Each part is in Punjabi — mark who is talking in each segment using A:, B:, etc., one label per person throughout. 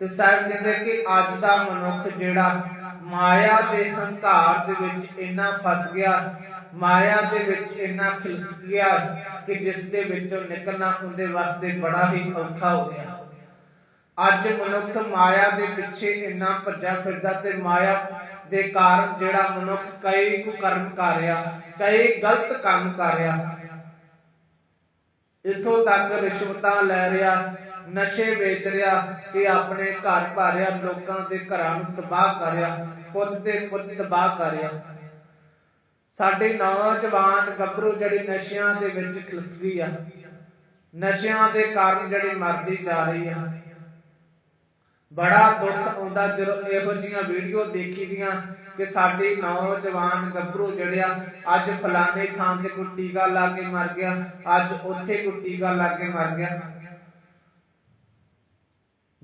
A: ਤੇ ਸਾਹਿਬ ਕਹਿੰਦੇ ਕਿ ਅੱਜ ਦਾ ਮਨੁੱਖ ਜਿਹੜਾ ਮਾਇਆ ਦੇ ਹੰਕਾਰ ਦੇ ਵਿੱਚ ਇੰਨਾ ਫਸ ਗਿਆ, ਮਾਇਆ ਦੇ ਵਿੱਚ ਇੰਨਾ ਖਿਲਸ ਗਿਆ ਕਿ ਜਿਸ ਦੇ ਵਿੱਚੋਂ ਨਿਕਲਣਾ ਉਹਦੇ ਵਾਸਤੇ ਬੜਾ ਹੀ ਔਖਾ ਹੋ ਗਿਆ। ਅੱਜ ਮਨੁੱਖ ਮਾਇਆ ਦੇ ਪਿੱਛੇ ਇੰਨਾ ਭੱਜਾ ਫਿਰਦਾ ਤੇ ਮਾਇਆ ਦੇ ਕਾਰਨ ਜਿਹੜਾ ਮਨੁੱਖ ਕਈ ਕੁਕਰਮ ਕਰ ਰਿਹਾ, ਕਈ ਗਲਤ ਕੰਮ ਕਰ ਰਿਹਾ, ਇਥੋਂ ਤੱਕ ਰਿਸ਼ਵਤਾਂ ਲੈ ਰਿਹਾ ਨਸ਼ੇ ਵੇਚ ਰਿਹਾ ਤੇ ਆਪਣੇ ਘਰ ਭਰ ਲੋਕਾਂ ਦੇ ਘਰਾਂ ਨੂੰ ਤਬਾਹ ਕਰ ਪੁੱਤ ਤੇ ਪੁੱਤ ਤਬਾਹ ਕਰ ਸਾਡੇ ਨੌਜਵਾਨ ਗੱਭਰੂ ਜਿਹੜੀ ਨਸ਼ਿਆਂ ਦੇ ਵਿੱਚ ਖਿਲਸ ਗਈ ਆ। ਨਸ਼ਿਆਂ ਦੇ ਕਾਰਨ ਜਿਹੜੀ ਮਰਦੀ ਜਾ ਰਹੀ ਆ। ਬੜਾ ਦੁੱਖ ਆਉਂਦਾ ਜਦੋਂ ਇਹੋ ਜੀਆਂ ਵੀਡੀਓ ਦੇਖੀ ਦੀਆਂ ਕਿ ਸਾਡੇ ਨੌਜਵਾਨ ਗੱਭਰੂ ਜਿਹੜਿਆ ਅੱਜ ਫਲਾਣੇ ਥਾਂ ਤੇ ਕੋਈ ਟੀਕਾ ਲਾ ਕੇ ਮਰ ਗਿਆ, ਅੱਜ ਉੱਥੇ ਕੋਈ ਟੀਕਾ ਲਾ ਕੇ ਮਰ ਗਿਆ।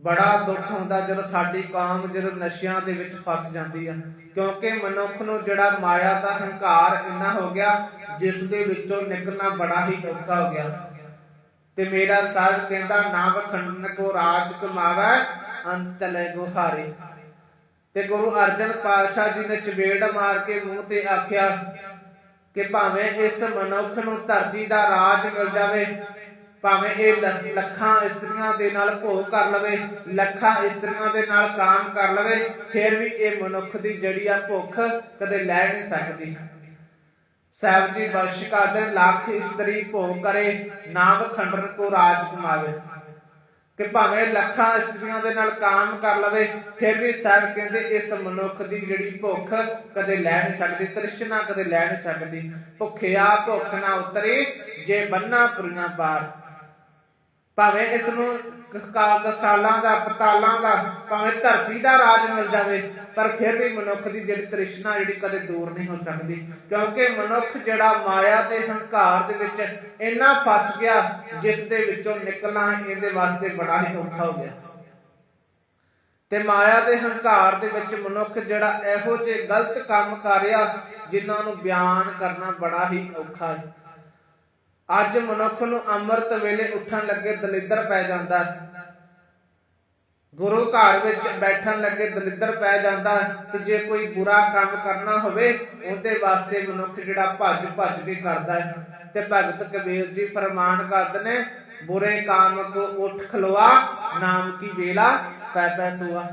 A: ਬੜਾ ਦੁੱਖ ਹੁੰਦਾ ਜਦੋਂ ਸਾਡੀ ਕੌਮ ਜਦੋਂ ਨਸ਼ਿਆਂ ਦੇ ਵਿੱਚ ਫਸ ਜਾਂਦੀ ਆ। ਕਿਉਂਕਿ ਮਨੁੱਖ ਨੂੰ ਜਿਹੜਾ ਮਾਇਆ ਦਾ ਹੰਕਾਰ ਇੰਨਾ ਹੋ ਗਿਆ, ਜਿਸ ਦੇ ਵਿੱਚੋਂ ਨਿਕਲਣਾ ਬੜਾ ਹੀ ਔਖਾ ਹੋ ਗਿਆ। ਤੇ ਮੇਰਾ ਸਾਹਿਬ ਕਹਿੰਦਾ, ਨਾ ਵਖੰਡਨ ਕੋ ਰਾਜ ਕਮਾਵੇ, ਅੰਤ ਚਲੇ ਗੁਹਾਰੇ ਤੇ ਗੁਰੂ ਅਰਜਨ ਪਾਤਸ਼ਾਹ ਜੀ ਨੇ ਚਵੇੜ ਮਾਰ ਕੇ ਮੂੰਹ ਤੇ ਆਖਿਆ ਕਿ ਭਾਵੇਂ ਇਸ ਮਨੁੱਖ ਨੂੰ ਧਰਤੀ ਦਾ ਰਾਜ ਮਿਲ ਜਾਵੇ ਭਾਵੇਂ ਇਹ ਲੱਖਾਂ ਇਸਤਰੀਆਂ ਦੇ ਨਾਲ ਭੋਗ ਕਰ ਲਵੇ, ਲੱਖਾਂ ਇਸਤਰੀਆਂ ਦੇ ਨਾਲ ਕਾਮ ਕਰ ਲਵੇ, ਫਿਰ ਵੀ ਇਹ ਮਨੁੱਖ ਦੀ ਜਿਹੜੀ ਆ ਭੁੱਖ ਕਦੇ ਲੈ ਨਹੀਂ ਸਕਦੀ। ਸਾਹਿਬ ਜੀ ਬਖਸ਼ ਕਰਦੇ ਲੱਖ ਇਸਤਰੀ ਭੋਗ ਕਰੇ, ਨਾਮ ਖੰਡਰ ਕੋ ਰਾਜ ਕਮਾਵੇ। ਕਿ ਭਾਵੇਂ ਲੱਖਾਂ ਇਸਤਰੀਆਂ ਦੇ ਨਾਲ ਕਾਮ ਕਰ ਲਵੇ, ਫਿਰ ਵੀ ਸਾਹਿਬ ਕਹਿੰਦੇ ਇਸ ਮਨੁੱਖ ਦੀ ਜਿਹੜੀ ਭੁੱਖ ਕਦੇ ਲੈ ਨਹੀਂ ਸਕਦੀ, ਤ੍ਰਿਸ਼ਨਾ ਕਦੇ ਲੈ ਨਹੀਂ ਸਕਦੀ। ਭੁੱਖਿਆ ਭੁੱਖ ਨਾ ਉਤਰੇ, ਜੇ ਬੰਨਾ ਪੁਰੀਆਂ ਪਾਰ। ਭਾਵੇਂ ਇਸ ਨੂੰ ਕਾਲ ਸਾਲਾਂ ਦਾ, ਪਤਾਲਾਂ ਦਾ, ਭਾਵੇਂ ਧਰਤੀ ਦਾ ਰਾਜ ਮਿਲ ਜਾਵੇ, ਪਰ ਫਿਰ ਵੀ ਮਨੁੱਖ ਦੀ ਜਿਹੜੀ ਤ੍ਰਿਸ਼ਨਾ ਜਿਹੜੀ ਕਦੇ ਦੂਰ ਨਹੀਂ ਹੋ ਸਕਦੀ। ਕਿਉਂਕਿ ਮਨੁੱਖ ਜਿਹੜਾ ਮਾਇਆ ਦੇ ਹੰਕਾਰ ਦੇ ਵਿੱਚ ਇੰਨਾ ਫਸ ਗਿਆ, ਜਿਸ ਦੇ ਵਿੱਚੋਂ ਨਿਕਲਣਾ ਇਹਦੇ ਵਾਸਤੇ ਬੜਾ ਹੀ ਔਖਾ ਹੋ ਗਿਆ। ਤੇ ਮਾਇਆ ਦੇ ਹੰਕਾਰ ਦੇ ਵਿੱਚ ਮਨੁੱਖ ਜਿਹੜਾ ਇਹੋ ਜਿਹੇ ਗਲਤ ਕੰਮ ਕਰ ਰਿਹਾ, ਜਿਨ੍ਹਾਂ ਨੂੰ ਬਿਆਨ ਕਰਨਾ ਬੜਾ ਹੀ ਔਖਾ ਹੈ। ਅੱਜ ਮਨੁੱਖ ਨੂੰ ਅੰਮ੍ਰਿਤ ਵੇਲੇ ਉੱਠਣ ਲੱਗੇ ਦਲਿੱਦਰ ਪੈ ਜਾਂਦਾ ਗੁਰੂ ਘਰ ਵਿੱਚ ਬੈਠਣ ਲੱਗੇ ਦਲਿੱਦਰ ਪੈ ਜਾਂਦਾ ਤੇ ਜੇ ਕੋਈ ਬੁਰਾ ਕੰਮ ਕਰਨਾ ਹੋਵੇ, ਉਹਦੇ ਵਾਸਤੇ ਮਨੁੱਖ ਜਿਹੜਾ ਭੱਜ ਭੱਜ ਕੇ ਕਰਦਾ ਹੈ। ਤੇ ਭਗਤ ਕਬੀਰ ਜੀ ਫਰਮਾਨ ਕਰਦੇ ਨੇ, ਬੁਰੇ ਕਾਮ ਕੋ ਉਠ ਖਲਵਾ ਨਾਮ ਕੀ ਵੇਲਾ, ਪੈ ਪੈ ਸੁਆ।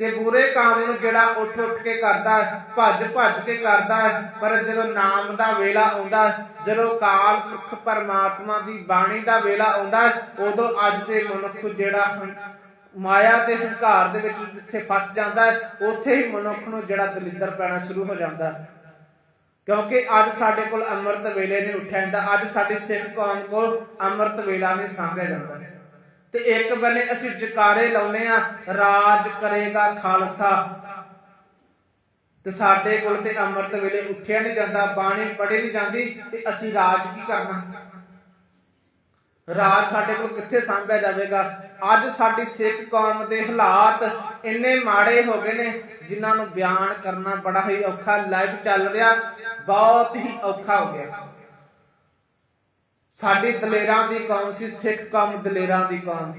A: ਤੇ ਬੁਰੇ ਕੰਮ ਨੂੰ ਜਿਹੜਾ ਉੱਠ ਉੱਠ ਕੇ ਕਰਦਾ ਭੱਜ ਭੱਜ ਕੇ ਕਰਦਾ ਹੈ, ਪਰ ਜਦੋਂ ਨਾਮ ਦਾ ਵੇਲਾ ਆਉਂਦਾ ਜਦੋਂ ਕਾਲ ਪੁਰਖ ਪਰਮਾਤਮਾ ਦੀ ਬਾਣੀ ਦਾ ਵੇਲਾ ਆਉਂਦਾ ਉਦੋਂ ਅੱਜ ਦੇ ਮਨੁੱਖ ਜਿਹੜਾ ਮਾਇਆ ਦੇ ਹੰਕਾਰ ਦੇ ਵਿੱਚ ਜਿੱਥੇ ਫਸ ਜਾਂਦਾ ਹੈ ਉੱਥੇ ਹੀ ਮਨੁੱਖ ਨੂੰ ਜਿਹੜਾ ਦਲਿੱਦਰ ਪੈਣਾ ਸ਼ੁਰੂ ਹੋ ਜਾਂਦਾ ਹੈ। ਕਿਉਂਕਿ ਅੱਜ ਸਾਡੇ ਕੋਲ ਅੰਮ੍ਰਿਤ ਵੇਲੇ ਨਹੀਂ ਉੱਠਿਆ ਜਾਂਦਾ ਅੱਜ ਸਾਡੀ ਸਿੱਖ ਕੌਮ ਕੋਲ ਅੰਮ੍ਰਿਤ ਵੇਲਾ ਨਹੀਂ ਸਾਂਭਿਆ ਜਾਂਦਾ। ਤੇ ਇੱਕ ਬੰਨੇ ਅਸੀਂ ਜਕਾਰੇ ਲਾਉਨੇ ਆ, ਰਾਜ ਕਰੇਗਾ ਖਾਲਸਾ। ਤੇ ਸਾਡੇ ਕੋਲ ਤੇ ਅੰਮ੍ਰਿਤ ਵੇਲੇ ਉੱਠਿਆ ਨਹੀਂ ਜਾਂਦਾ, ਬਾਣੀ ਪੜ੍ਹੀ ਨਹੀਂ ਜਾਂਦੀ, ਤੇ ਅਸੀਂ ਰਾਜ ਕੀ ਕਰਨਾ? ਰਾਜ ਸਾਡੇ ਕੋਲ ਕਿੱਥੇ ਸਾਂਭਿਆ ਜਾਵੇਗਾ? ਅੱਜ ਸਾਡੀ ਸਿੱਖ ਕੌਮ ਦੇ ਹਾਲਾਤ ਇੰਨੇ ਮਾੜੇ ਹੋ ਗਏ ਨੇ, ਜਿਨ੍ਹਾਂ ਨੂੰ ਬਿਆਨ ਕਰਨਾ ਬੜਾ ਹੀ ਔਖਾ ਲਾਈਵ ਚੱਲ ਰਿਹਾ, ਬਹੁਤ ਹੀ ਔਖਾ ਹੋ ਗਿਆ। ਸਾਡੀ ਦਲੇਰਾਂ ਦੀ ਕੌਮ ਸੀ, ਸਿੱਖ ਕੌਮ ਦਲੇਰਾਂ ਦੀ ਕੌਮ।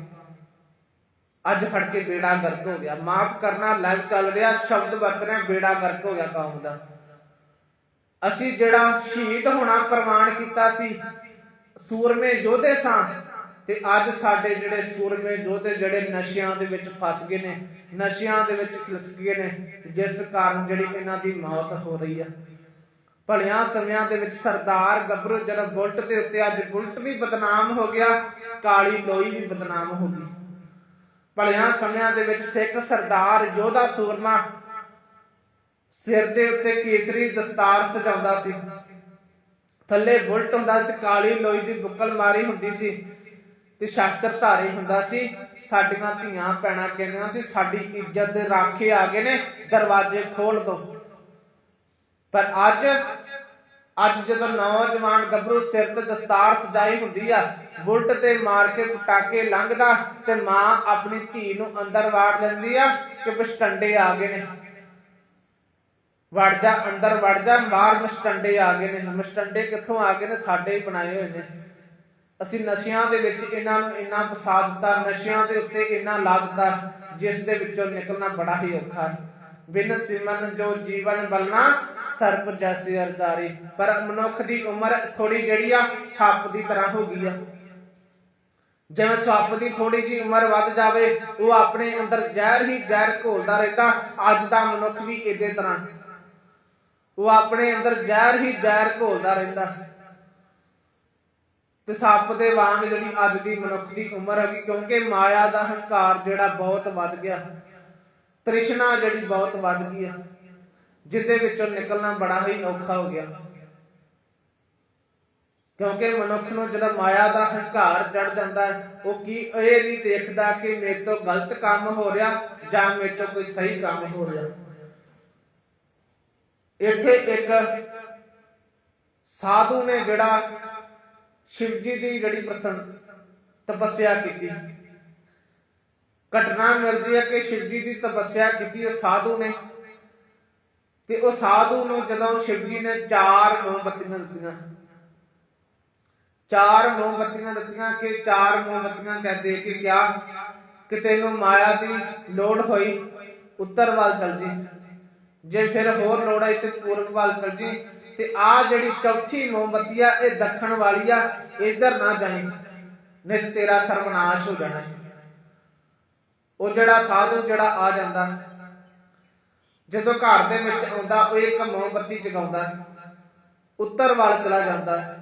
A: ਅੱਜ ਫੜ ਕੇ ਬੇੜਾ ਗਰਕ ਹੋ ਗਿਆ। ਮਾਫ ਕਰਨਾ ਲਾਈਵ ਚੱਲ ਰਿਹਾ, ਸ਼ਬਦ ਵਰਤ ਬੇੜਾ ਗਰਕ ਹੋ ਗਿਆ ਕੌਮ ਦਾ। ਅਸੀਂ ਜਿਹੜਾ ਸ਼ਹੀਦ ਹੋਣਾ ਪ੍ਰਮਾਣ ਕੀਤਾ ਸੀ, ਸੂਰਮੇ ਯੋਧੇ ਸਾਂ, ਤੇ ਅੱਜ ਸਾਡੇ ਜਿਹੜੇ ਸੂਰਮੇ ਯੋਧੇ ਜਿਹੜੇ ਨਸ਼ਿਆਂ ਦੇ ਵਿੱਚ ਫਸ ਗਏ ਨੇ, ਨਸ਼ਿਆਂ ਦੇ ਵਿੱਚ ਖਿਲਸ ਗਏ ਨੇ, ਜਿਸ ਕਾਰਨ ਜਿਹੜੀ ਇਹਨਾਂ ਦੀ ਮੌਤ ਹੋ ਰਹੀ ਆ। ਭਲਿਆਂ ਸਮਿਆਂ ਦੇ ਵਿੱਚ ਸਰਦਾਰ ਗੱਭਰੂ ਜਦੋਂ ਬੁਲਟ ਦੇ ਉੱਤੇ ਅੱਜ ਬੁਲਟ ਵੀ ਬਦਨਾਮ ਹੋ ਗਿਆ, ਕਾਲੀ ਲੋਈ ਵੀ ਬਦਨਾਮ ਹੋ ਗਈ। ਭਲਿਆਂ ਸਮਿਆਂ ਦੇ ਵਿੱਚ ਸਿੱਖ ਸਰਦਾਰ ਯੋਧਾ ਸੂਰਮਾ ਸਿਰ ਦੇ ਉੱਤੇ ਕੇਸਰੀ ਦਸਤਾਰ ਸਜਾਉਂਦਾ ਸੀ। ਥੱਲੇ ਬੁਲਟ ਹੁੰਦਾ ਤੇ ਕਾਲੀ ਲੋਈ ਦੀ ਬੁੱਕਲ ਮਾਰੀ ਹੁੰਦੀ ਸੀ ਤੇ ਸ਼ਾਸਤਰ ਧਾਰੀ ਹੁੰਦਾ ਸੀ, ਸਾਡੀਆਂ ਧੀਆਂ ਪੈਣਾ ਕਹਿੰਦੀਆਂ ਸੀ, ਸਾਡੀ ਇੱਜ਼ਤ ਦੇ ਰਾਖੇ ਆ ਗਏ ਨੇ, ਦਰਵਾਜ਼ੇ ਖੋਲ ਦੋ। ਪਰ ਅੱਜ ਅੱਜ ਜਦੋਂ ਨੌਜਵਾਨ ਗੱਭਰੂ ਸਿਰ ਤੇ ਦਸਤਾਰ ਸਜਾਈ ਹੁੰਦੀ ਆ, ਬੁਲਟ ਤੇ ਮਾਰ ਕੇ ਪਟਾਕੇ ਲੰਘਦਾ ਤੇ ਮਾਂ ਆਪਣੀ ਧੀ ਨੂੰ ਅੰਦਰ ਵਾੜ ਲੈਂਦੀ ਆ ਕਿ ਬਸਟੰਡੇ ਆ ਗਏ ਨੇ। ਵੜ ਜਾ, ਅੰਦਰ ਵੜ ਜਾ, ਮਾਰ ਮਸਟੰਡੇ ਆ ਗਏ ਨੇ। ਮਸਟੰਡੇ ਕਿੱਥੋਂ ਆ ਗਏ ਨੇ? ਸਾਡੇ ਹੀ ਬਣਾਏ ਹੋਏ ਨੇ। ਅਸੀਂ ਨਸ਼ਿਆਂ ਦੇ ਵਿੱਚ ਇਹਨਾਂ ਨੂੰ ਇੰਨਾ ਫਸਾ ਦਿੱਤਾ, ਨਸ਼ਿਆਂ ਦੇ ਉੱਤੇ ਇੰਨਾ ਲਾ ਦਿੱਤਾ, ਜਿਸ ਦੇ ਵਿੱਚੋਂ ਨਿਕਲਣਾ ਬੜਾ ਹੀ ਔਖਾ ਹੈ। ਬਿਨ ਸਿਮਨ ਜੋ ਜੀਵਨ ਬਲਨਾ ਸਰਪ ਜੈਸੀ ਅਰਦਾਰੀ। ਪਰ ਮਨੁੱਖ ਦੀ ਉਮਰ ਥੋੜੀ ਜਿਹੜੀ ਆ, ਸੱਪ ਦੀ ਤਰ੍ਹਾਂ ਹੋ ਗਈ ਆ। ਜਿਵੇਂ ਸੱਪ ਦੀ ਥੋੜੀ ਜੀ ਉਮਰ ਵੱਧ ਜਾਵੇ, ਉਹ ਆਪਣੇ ਅੰਦਰ ਜ਼ਹਿਰ ਹੀ ਜ਼ਹਿਰ ਘੋਲਦਾ ਰਹਿੰਦਾ, ਅੱਜ ਦਾ ਮਨੁੱਖ ਵੀ ਇਸੇ ਤਰ੍ਹਾਂ। ਉਹ ਆਪਣੇ ਅੰਦਰ ਜ਼ਹਿਰ ਹੀ ਜ਼ਹਿਰ ਘੋਲਦਾ ਰਹਿੰਦਾ। ਤੇ ਸੱਪ ਦੇ ਵਾਂਗ ਜਿਹੜੀ ਅੱਜ ਦੀ ਮਨੁੱਖ ਦੀ ਉਮਰ ਹੈਗੀ, ਕਿਉਂਕਿ ਮਾਇਆ ਦਾ ਹੰਕਾਰ ਜਿਹੜਾ ਬਹੁਤ ਵੱਧ ਗਿਆ। ਤ੍ਰਿਸ਼ਨਾ ਜਿਹੜੀ ਬਹੁਤ ਵੱਧ ਗਈ ਆ, ਜਿੱਦੇ ਵਿੱਚੋਂ ਨਿਕਲਣਾ ਬੜਾ ਹੀ ਔਖਾ ਹੋ ਗਿਆ। ਕਿਉਂਕਿ ਮਨੁੱਖ ਨੂੰ ਜਦੋਂ ਮਾਇਆ ਦਾ ਹੰਕਾਰ ਚੜ ਜਾਂਦਾ ਉਹ ਕੀ ਇਹ ਨਹੀਂ ਦੇਖਦਾ ਕਿ ਮੇਰੇ ਤੋਂ ਗਲਤ ਕੰਮ ਹੋ ਰਿਹਾ ਜਾਂ ਮੇਰੇ ਤੋਂ ਕੋਈ ਸਹੀ ਕੰਮ ਹੋ ਰਿਹਾ। ਇੱਥੇ ਇੱਕ ਸਾਧੂ ਨੇ ਜਿਹੜਾ ਸ਼ਿਵਜੀ ਦੀ ਜਿਹੜੀ ਪ੍ਰਸੰਨ ਤਪੱਸਿਆ ਕੀਤੀ। ਘਟਨਾ ਮਿਲਦੀ ਹੈ ਕਿ ਸ਼ਿਵ ਜੀ ਦੀ ਤਪੱਸਿਆ ਕੀਤੀ ਉਹ ਸਾਧੂ ਨੇ। ਤੇ ਉਹ ਸਾਧੂ ਨੂੰ ਜਦੋਂ ਸ਼ਿਵਜੀ ਨੇ ਚਾਰ ਮੋਮਬੱਤੀਆਂ ਦਿੱਤੀਆਂ। ਚਾਰ ਮੋਮਬੱਤੀਆਂ ਦਿੱਤੀਆਂ ਕਿ ਚਾਰ ਮੋਮਬੱਤੀਆਂ ਕਹਿ ਦੇ ਕੇ ਕਿਹਾ ਕਿ ਤੈਨੂੰ ਮਾਇਆ ਦੀ ਲੋੜ ਹੋਈ, ਉੱਤਰ ਵੱਲ ਚਲ ਜੀ। ਜੇ ਫਿਰ ਹੋਰ ਲੋੜ ਆਈ ਤੇ ਪੂਰਬ ਵੱਲ ਚਲ ਜੀ। ਤੇ ਆ ਜਿਹੜੀ ਚੌਥੀ ਮੋਮਬੱਤੀ ਆ, ਇਹ ਦੱਖਣ ਵਾਲੀ ਆ, ਇਧਰ ਨਾ ਜਾਈਂ, ਨਹੀਂ ਤੇਰਾ ਸਰਵਨਾਸ਼ ਹੋ ਜਾਣਾ। ਹੈ ਉਹ ਜਿਹੜਾ ਸਾਧੂ ਜਿਹੜਾ ਆ ਜਾਂਦਾ ਜਦੋਂ ਘਰ ਦੇ ਵਿੱਚ ਆਉਂਦਾ, ਉਹ ਇੱਕ ਮੋਮਬੱਤੀ ਜਗਾਉਂਦਾ, ਉੱਤਰ ਵੱਲ ਚਲਾ ਜਾਂਦਾ,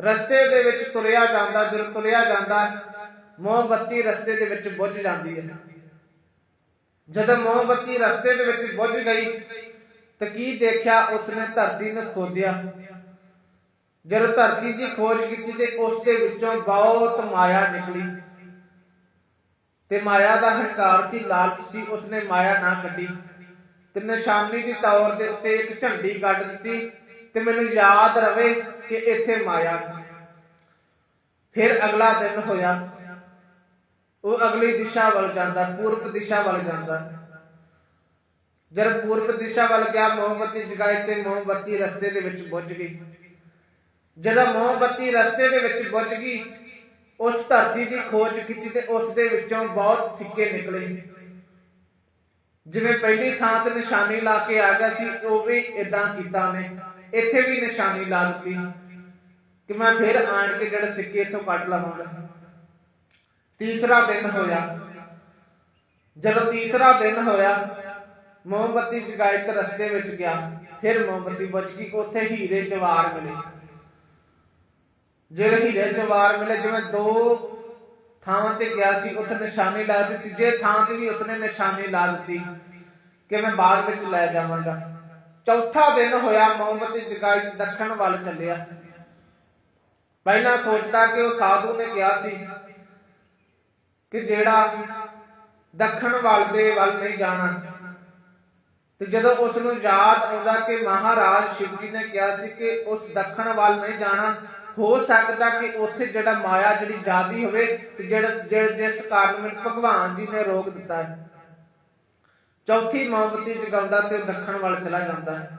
A: ਰਸਤੇ ਦੇ ਵਿੱਚ ਤੁਰਿਆ ਜਾਂਦਾ, ਜਦੋਂ ਤੁਰਿਆ ਜਾਂਦਾ, ਮੋਮਬੱਤੀ ਰਸਤੇ ਦੇ ਵਿੱਚ ਬੁੱਝ ਜਾਂਦੀ ਹੈ। ਜਦੋਂ ਮੋਮਬੱਤੀ ਰਸਤੇ ਦੇ ਵਿੱਚ ਬੁੱਝ ਗਈ, ਤਾਂ ਕੀ ਦੇਖਿਆ? ਉਸਨੇ ਧਰਤੀ ਨੂੰ ਖੋਦਿਆ। ਜਦੋਂ ਧਰਤੀ ਦੀ ਖੋਜ ਕੀਤੀ ਤੇ ਉਸ ਦੇ ਵਿੱਚੋਂ ਬਹੁਤ ਮਾਇਆ ਨਿਕਲੀ। ਤੇ ਮਾਇਆ ਦਾ ਹੰਕਾਰ ਸੀ, ਲਾਲਚ ਸੀ, ਉਸਨੇ ਮਾਇਆ ਨਾ ਕੱਢੀ। ਤੇ ਨਿਸ਼ਾਨੀ ਦੀ ਤੌਰ ਦੇ ਉੱਤੇ ਇੱਕ ਝੰਡੀ ਕੱਢ ਦਿੱਤੀ ਤੇ ਮੈਨੂੰ ਯਾਦ ਰਵੇ ਕਿ ਇੱਥੇ ਮਾਇਆ ਫਿਰ ਅਗਲਾ ਦਿਨ ਹੋਇਆ। ਉਹ ਅਗਲੀ ਦਿਸ਼ਾ ਵੱਲ ਜਾਂਦਾ, ਪੂਰਬ ਦਿਸ਼ਾ ਵੱਲ ਜਾਂਦਾ। ਜਦ ਪੂਰਬ ਦਿਸ਼ਾ ਵੱਲ ਗਿਆ, ਮੋਮਬੱਤੀ ਜਗਾਈ ਤੇ ਮੋਮਬੱਤੀ ਰਸਤੇ ਦੇ ਵਿੱਚ ਬੁੱਝ ਗਈ। ਜਦੋਂ ਮੋਮਬੱਤੀ ਰਸਤੇ ਦੇ ਵਿੱਚ ਬੁੱਝ ਗਈ ਉਸ ਧਰਤੀ ਦੀ ਖੋਜ ਕੀਤੀ ਤੇ ਉਸ ਦੇ ਵਿੱਚੋਂ ਬਹੁਤ ਸਿੱਕੇ ਨਿਕਲੇ। ਜਿਵੇਂ ਪਹਿਲੀ ਥਾਂ ਤੇ ਨਿਸ਼ਾਨੀ ਲਾ ਕੇ ਆ ਗਿਆ ਸੀ, ਉਹ ਵੀ ਇਦਾਂ ਕੀਤਾ ਉਹਨੇ। ਇੱਥੇ ਵੀ ਨਿਸ਼ਾਨੀ ਲਾ ਦਿੱਤੀ ਕਿ ਮੈਂ ਫਿਰ ਆਣ ਕੇ ਜਿਹੜੇ ਸਿੱਕੇ ਇੱਥੋਂ ਕੱਢ ਲਵਾਂਗਾ। ਤੀਸਰਾ ਦਿਨ ਹੋਇਆ। ਜਦੋਂ ਤੀਸਰਾ ਦਿਨ ਹੋਇਆ, ਮੋਮਬੱਤੀ ਜਗਾਇਤ ਰਸਤੇ ਵਿੱਚ ਗਿਆ। ਫਿਰ ਮੋਮਬੱਤੀ ਬਚ ਗਈ। ਉੱਥੇ ਹੀਰੇ ਜਵਾਰ ਮਿਲੇ। ਜਿਹੜੇ ਹੀਰੇ ਜਵਾਰ ਮਿਲੇ, ਜਿਵੇਂ ਦੋ ਥਾਵਾਂ ਤੇ ਗਿਆ ਸੀ, ਉੱਥੇ ਨਿਸ਼ਾਨੀ ਲਾ ਦਿੱਤੀ। ਜੇ ਥਾਂ ਤੇ ਵੀ ਉਸਨੇ ਨਿਸ਼ਾਨੀ ਲਾ ਦਿੱਤੀ, ਕਿ ਮੈਂ ਬਾਅਦ ਵਿੱਚ ਲੈ ਜਾਵਾਂਗਾ। ਚੌਥਾ ਦਿਨ ਹੋਇਆ, ਮੋਮਬੱਤੀ ਜਗਾਈ ਦੱਖਣ ਵੱਲ ਚੱਲਿਆ। ਪਹਿਲਾਂ ਸੋਚਦਾ ਕਿ ਉਹ ਸਾਧੂ ਨੇ ਕਿਹਾ ਸੀ ਕਿ ਜਿਹੜਾ ਦੱਖਣ ਵੱਲ ਦੇ ਵੱਲ ਨਹੀਂ ਜਾਣਾ। ਤੇ ਜਦੋਂ ਉਸ ਨੂੰ ਯਾਦ ਆਉਂਦਾ ਕਿ ਮਹਾਰਾਜ ਸ਼ਿਵ ਜੀ ਨੇ ਕਿਹਾ ਸੀ ਕਿ ਉਸ ਦੱਖਣ ਵੱਲ ਨਹੀਂ ਜਾਣਾ ਹੋ ਸਕਦਾ ਕਿ ਉੱਥੇ ਜਿਹੜਾ ਮਾਇਆ ਜਿਹੜੀ ਜਾਦੀ ਹੋਵੇ ਤੇ ਜਿਹੜਾ ਜਿਸ ਕਾਰਨ ਮੈਨੂੰ ਭਗਵਾਨ ਜੀ ਨੇ ਰੋਕ ਦਿੱਤਾ ਹੈ। ਚੌਥੀ ਮੋਮਬੱਤੀ ਜਗਾਉਂਦਾ ਤੇ ਦੱਖਣ ਵੱਲ ਚਲਾ ਜਾਂਦਾ ਹੈ।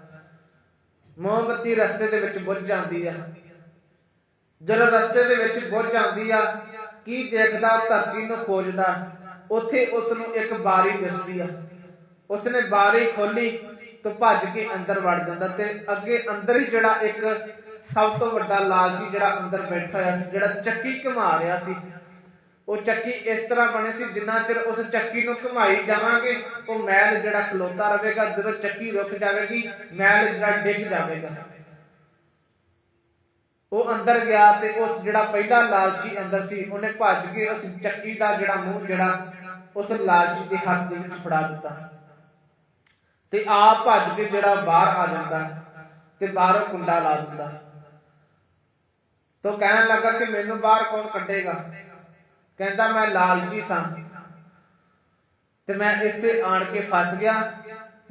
A: ਮੋਮਬੱਤੀ ਰਸਤੇ ਦੇ ਵਿੱਚ ਬੁੱਝ ਜਾਂਦੀ ਹੈ ਜਦੋਂ ਰਸਤੇ ਦੇ ਵਿੱਚ ਬੁੱਝ ਜਾਂਦੀ ਆ, ਕੀ ਦੇਖਦਾ, ਧਰਤੀ ਨੂੰ ਖੋਜਦਾ, ਉੱਥੇ ਉਸ ਨੂੰ ਇੱਕ ਬਾਰੀ ਦਿਸਦੀ ਆ। ਉਸਨੇ ਬਾਰੀ ਖੋਲੀ ਤੇ ਭੱਜ ਕੇ ਅੰਦਰ ਵੜ ਜਾਂਦਾ ਤੇ ਅੱਗੇ ਅੰਦਰ ਹੀ ਜਿਹੜਾ ਇੱਕ ਸਭ ਤੋਂ ਵੱਡਾ ਲਾਲਚੀ ਜਿਹੜਾ ਅੰਦਰ ਬੈਠਾ ਹੋਇਆ ਸੀ, ਜਿਹੜਾ ਚੱਕੀ ਘੁਮਾ ਰਿਹਾ ਸੀ, ਉਹ ਚੱਕੀ ਇਸ ਤਰ੍ਹਾਂ ਬਣੇ ਸੀ ਜਿੰਨਾ ਚਿਰ ਉਸ ਚੱਕੀ ਨੂੰ ਘੁਮਾਈ ਜਾਵਾਂਗੇ, ਉਹ ਮੈਲ ਜਿਹੜਾ ਖਲੋਤਾ ਰਹੇਗਾ, ਜਦੋਂ ਚੱਕੀ ਰੁਕ ਜਾਵੇਗੀ ਮੈਲ ਜਿਹੜਾ ਡਿੱਗ ਜਾਵੇਗਾ। ਉਹ ਅੰਦਰ ਗਿਆ ਤੇ ਉਸ ਜਿਹੜਾ ਪਹਿਲਾ ਲਾਲਚੀ ਅੰਦਰ ਸੀ, ਉਹਨੇ ਭੱਜ ਕੇ ਉਸ ਚੱਕੀ ਦਾ ਜਿਹੜਾ ਮੂੰਹ, ਜਿਹੜਾ ਉਸ ਲਾਲਚੀ ਦੇ ਹੱਥ ਦੇ ਵਿੱਚ ਫੜਾ ਦਿੱਤਾ। ਤੇ ਆਪ ਭੱਜ ਕੇ ਜਿਹੜਾ ਬਾਹਰ ਆ ਜਾਂਦਾ, ਤੇ ਬਾਹਰੋਂ ਕੁੰਡਾ ਲਾ ਦਿੰਦਾ। ਤੋ ਕਹਿਣ ਲੱਗਾ ਕਿ ਮੈਨੂੰ ਬਾਹਰ ਕੌਣ ਕੱਢੇਗਾ? ਕਹਿੰਦਾ, ਮੈਂ ਲਾਲਚੀ ਸਾਂ। ਤੇ ਮੈਂ ਇਸੇ ਆਣ ਕੇ ਫਸ ਗਿਆ।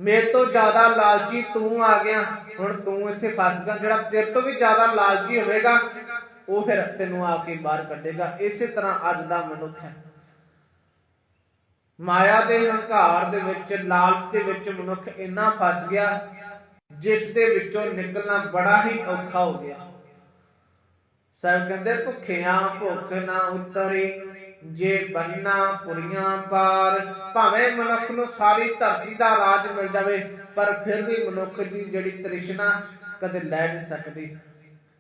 A: ਮੇਰੇ ਤੋਂ ਜ਼ਿਆਦਾ ਲਾਲਚੀ ਤੂੰ ਆ ਗਿਆ। ਹੁਣ ਤੂੰ ਇੱਥੇ ਫਸ ਗਿਆ। ਜਿਹੜਾ ਤੇਰੇ ਤੋਂ ਵੀ ਜ਼ਿਆਦਾ ਲਾਲਚੀ ਹੋਵੇਗਾ, ਉਹ ਫਿਰ ਤੈਨੂੰ ਆ ਕੇ ਬਾਹਰ ਕੱਢੇਗਾ। ਇਸੇ ਤਰ੍ਹਾਂ ਅੱਜ ਦਾ ਮਨੁੱਖ ਹੈ। ਮਾਇਆ ਦੇ ਹੰਕਾਰ ਦੇ ਵਿੱਚ, ਲਾਲਚ ਦੇ ਵਿੱਚ ਮਨੁੱਖ ਇੰਨਾ ਫਸ ਗਿਆ, ਜਿਸ ਦੇ ਵਿੱਚੋਂ ਨਿਕਲਣਾ ਬੜਾ ਹੀ ਔਖਾ ਹੋ ਗਿਆ। ਸਭ ਕਹਿੰਦੇ ਭੁੱਖਿਆਂ ਭੁੱਖ ਨਾ ਉਤਰੀ, ਜੇ ਬੰਨਾ ਪੁਰੀਆਂ ਪਾਰ, ਭਾਵੇਂ ਮਨੁੱਖ ਨੂੰ ਸਾਰੀ ਧਰਤੀ ਦਾ ਰਾਜ ਮਿਲ ਜਾਵੇ, ਪਰ ਫਿਰ ਵੀ ਮਨੁੱਖ ਦੀ ਜਿਹੜੀ ਤ੍ਰਿਸ਼ਨਾ ਕਦੇ ਲੈ ਨਹੀਂ ਸਕਦੀ।